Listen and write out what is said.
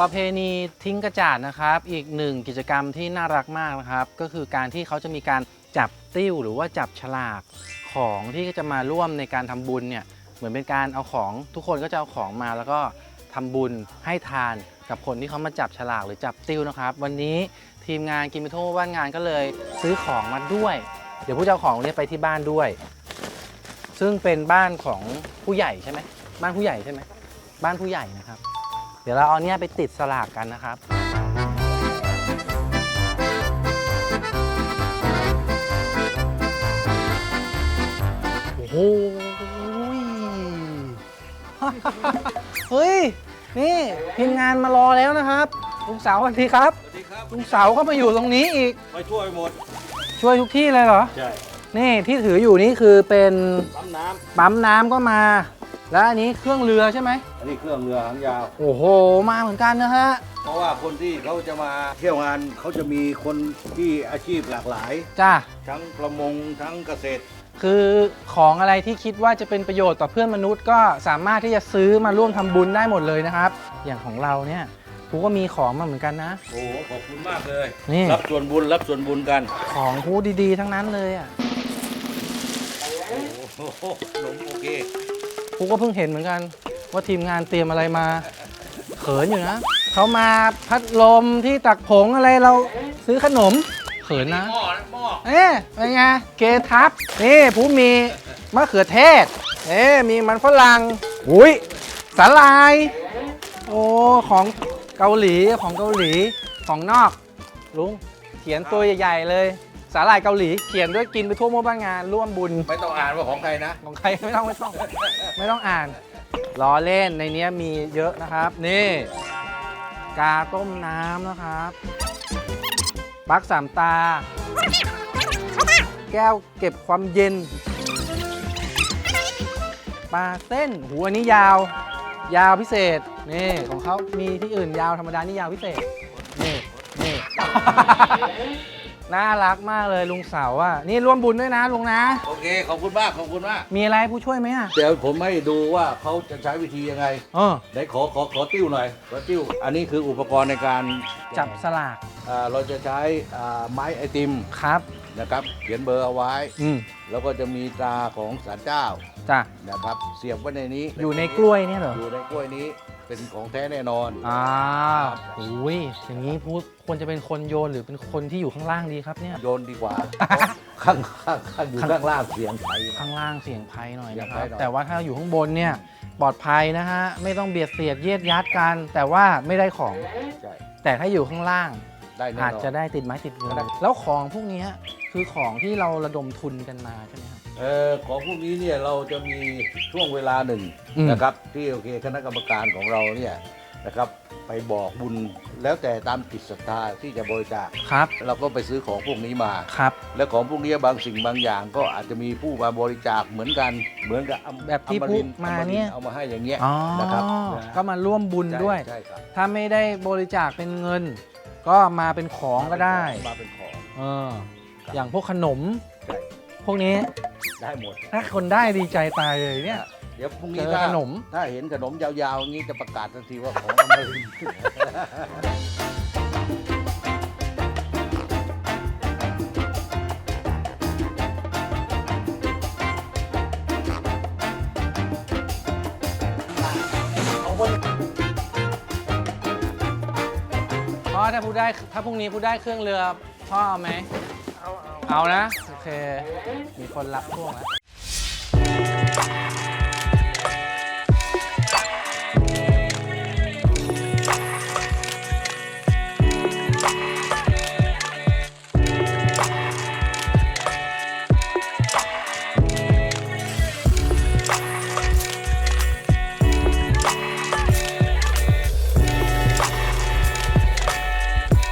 ประเพณีทิ้งกระจาดนะครับ อีกหนึ่งกิจกรรมที่น่ารักมากนะครับ ก็คือการที่เขาจะมีการจับติ้วหรือว่าจับฉลากของที่จะมาร่วมในการทำบุญเนี่ยเหมือนเป็นการเอาของทุกคนก็จะเอาของมาแล้วก็ทำบุญให้ทานกับคนที่เขามาจับฉลากหรือจับติ้วนะครับ วันนี้ทีมงานกินไปทั่วบ้านงานก็เลยซื้อของมาด้วย เดี๋ยวผู้เจ้าของเนี่ยไปที่บ้านด้วย ซึ่งเป็นบ้านของผู้ใหญ่ใช่ไหมบ้านผู้ใหญ่ใช่ไหมบ้านผู้ใหญ่นะครับ เดี๋ยวเราเอาเนี่ยไปติดสลากกันนะครับ โอ้โหเฮ้ย นี่ทีมงานมารอแล้วนะครับ ลุงเสาวสวัสดีครับ สวัสดีครับลุงเสาวก็มาอยู่ตรงนี้อีก ไปช่วยหมด ช่วยทุกที่เลยเหรอ ใช่ นี่ที่ถืออยู่นี่คือเป็น ปั๊มน้ปั๊มน้ำก็มา แล้วอันนี้เครื่องเรือใช่ไหมำอันนี้เครื่องเรือหางยาว โอ้โห มาเหมือนกันนะฮะ เพราะว่าคนที่เขาจะมาเที่ยวงานเขาจะมีคนที่อาชีพหลากหลาย จ้า ทั้งประมงทั้งเกษตร คือของอะไรที่คิดว่าจะเป็นประโยชน์ต่อเพื่อนมนุษย์ก็สามารถที่จะซื้อมาร่วมทำบุญได้หมดเลยนะครับ อย่างของเราเนี่ยกูก็มีของมาเหมือนกันนะ โอ้โหขอบคุณมากเลย นี่ รับส่วนบุญรับส่วนบุญกันของกูดีๆทั้งนั้นเลยอะโอ้โหขนมโอเค กูก็เพิ่งเห็นเหมือนกัน ว่าทีมงานเตรียมอะไรมา เขินอยู่นะเขามาพัดลมที่ตักผงอะไรเราซื้อขนม เขินนะ หม้อนะหม้อเอ๊ะเป็นไง เกทับนี่ผู้มีมะเขือเทศ เอ๊ะมีมันฝรั่งอุ้ยสาลาย โอ้ ของเกาหลี ของเกาหลี ของนอก ลุง เขียนตัวใหญ่ ๆ เลย สาหร่ายเกาหลีเขียนด้วยกินไปทั่วโมบ้านงานร่วมบุญไม่ต้องอ่านว่าของใครนะ ของใครไม่ต้องไม่ต้อง ไม่ต้องอ่านล้อเล่นในเนี้ยมีเยอะนะครับ นี่กาต้มน้ำนะครับปลั๊กสามตา แก้วเก็บความเย็นปลาเส้นหูอันนี้ยาว ยาวพิเศษนี่ของเขามีที่อื่นยาวธรรมดานี่ยาวพิเศษนี่นี่ น่ารักมากเลยลุงเสาอะนี่ร่วมบุญด้วยนะลุงนะ โอเค ขอบคุณมาก ขอบคุณมาก มีอะไรให้ผู้ช่วยไหมอะเดี๋ยวผมให้ดูว่าเขาจะใช้วิธียังไง เออไหนขอขอขอติ้วหน่อยขอติ้ว อันนี้คืออุปกรณ์ในการจับสลากอ่าเราจะใช้อ่าไม้ไอติมครับ นะครับ เขียนเบอร์เอาไว้ อืมแล้วก็จะมีตราของศาลเจ้าจ้ะนะครับ เสียบไว้ในนี้อยู่ในกล้วยเนี่ยเหรออยู่ในกล้วยนี้ เป็นของแท้แน่นอน อ่าอุ้ยอย่างนี้พูดควรจะเป็นคนโยนหรือเป็นคนที่อยู่ข้างล่างดีครับเนี่ย โยนดีกว่า ข้างข้างข้างอยู่ข้างล่างเสียงไทย ข้างล่างเสียงภัยหน่อยนะครับเสียงภัยหน่อย แต่ว่าถ้าอยู่ข้างบนเนี่ยปลอดภัยนะฮะ ไม่ต้องเบียดเสียดเยียดยัดกัน แต่ว่าไม่ได้ของ ใช่แต่ถ้าอยู่ข้างล่าง ได้แน่นอน อาจจะได้ติดไม้ติดมือได้แล้วของพวกเนี้ยคือของที่เราระดมทุนกันมาใช่ไหมครับเออของพวกนี้เนี่ยเราจะมีช่วงเวลาหนึ่งอืมนะครับที่โอเคคณะกรรมการของเราเนี่ยนะครับไปบอกบุญแล้วแต่ตามจิตศรัทธาที่จะบริจาคครับ เราก็ไปซื้อของพวกนี้มาครับ และของพวกนี้บางสิ่งบางอย่าง ก็อาจจะมีผู้มาบริจาคเหมือนกันเหมือนกับอำแบบที่อรินทร์ผู้มาอริทร์เนี่ยเอามาให้อย่างเงี้ยอ๋อนะครับก็มาร่วมบุญด้วยใช่ใช่ครับถ้าไม่ได้บริจาคเป็นเงิน ก็มาเป็นของก็ได้มาเป็นของเออครับอย่างพวกขนมใช่พวกนี้ได้หมด ถ้าคนได้ดีใจตายเลยเนี่ย เดี๋ยวพรุ่งนี้เจอถ้าขนม ถ้าเห็นขนมยาวๆอย่างนี้จะประกาศทันทีว่าของอมรินทร์ ถ้าพูดได้ถ้าพรุ่งนี้พูดได้เครื่องเรือพ่อเอาไหมเอาเอานะ โอเค มีคนรับพ่วงแล้ว